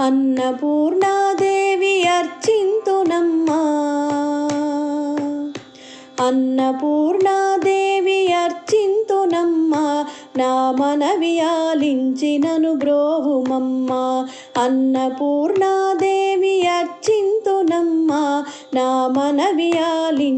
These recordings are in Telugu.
అన్నపూర్ణాదేవి అర్చింతునమ్మా. అన్నపూర్ణాదేవి అర్చింతునమ్మా. నా మనవి ఆలించినను బ్రోహుమమ్మా అన్నపూర్ణాదేవి అర్చింతునమ్మా. నా మనవి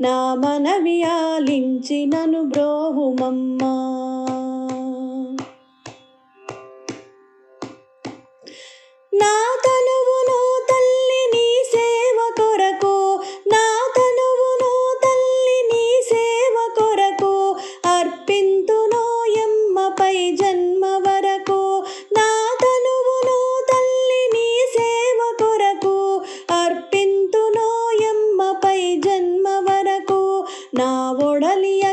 నా మనవి ఆలించినను బ్రోహుమమ్మా. నా ఒడలియ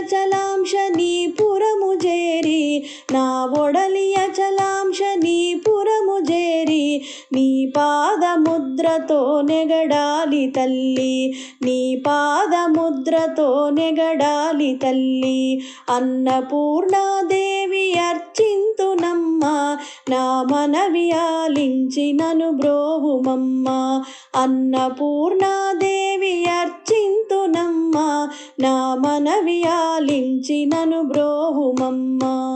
నీ పాదముద్రతో నెగడాలి తల్లి. నీ పాదముద్రతో నెగడాలి తల్లి. అన్నపూర్ణాదేవి అర్చింతునమ్మా నా మనవి ఆలించినను బ్రోహుమమ్మా అన్నపూర్ణాదేవి అర్చింతునమ్మా నా మనవి ఆలించినను బ్రోహుమమ్మా నా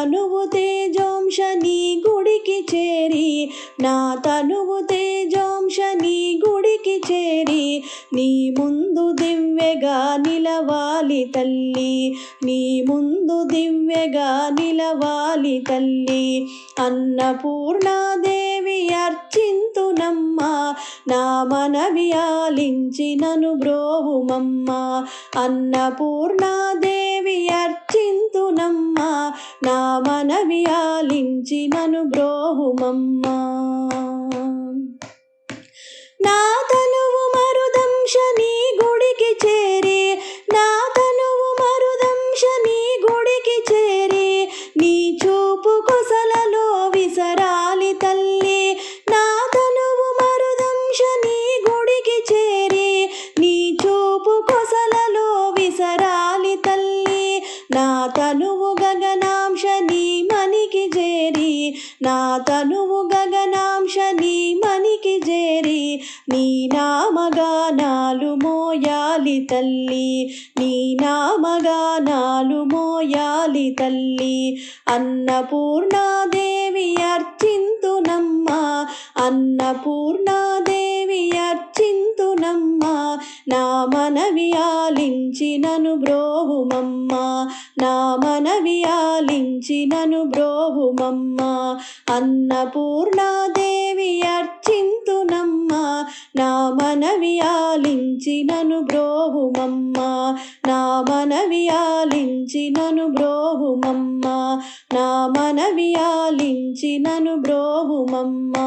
తనువు తేజోంశ నీ గుడికి చేరి నా తనువు తేజోంశ నీ గుడికి చేరి నీ ముందు దివ్యగా నిలవాలి తల్లి నీ ముందు దివ్యగా నిలవాలి తల్లి అన్నపూర్ణాదేవి నమ్మ నా మనవి ఆలించినను బ్రోహుమమ్మా అన్నపూర్ణాదేవి అర్చింతునమ్మా నా మనవి ఆలించినను బ్రోహుమమ్మా నా గగనాంశ నీ మనికి చేరి నా తనువు గగనాంశ నీ మనికి చేరి నీ నామగానాలు మోయాలి తల్లి నీ నామగానాలు మోయాలి తల్లి. అన్నపూర్ణాదేవి అర్చింతునమ్మ అన్నపూర్ణాదేవి అర్చింతు అర్చింతునమ్మా నా మనవి ఆలించినను బ్రోహుమమ్మా నా మనవి ఆలించినను బ్రోహుమమ్మా అన్నపూర్ణాదేవి అర్చింతునమ్మా నా మనవి ఆలించినను బ్రోహుమమ్మా నా మనవి ఆలించినను బ్రోహుమమ్మా నా మనవి ఆలించినను బ్రోహుమమ్మా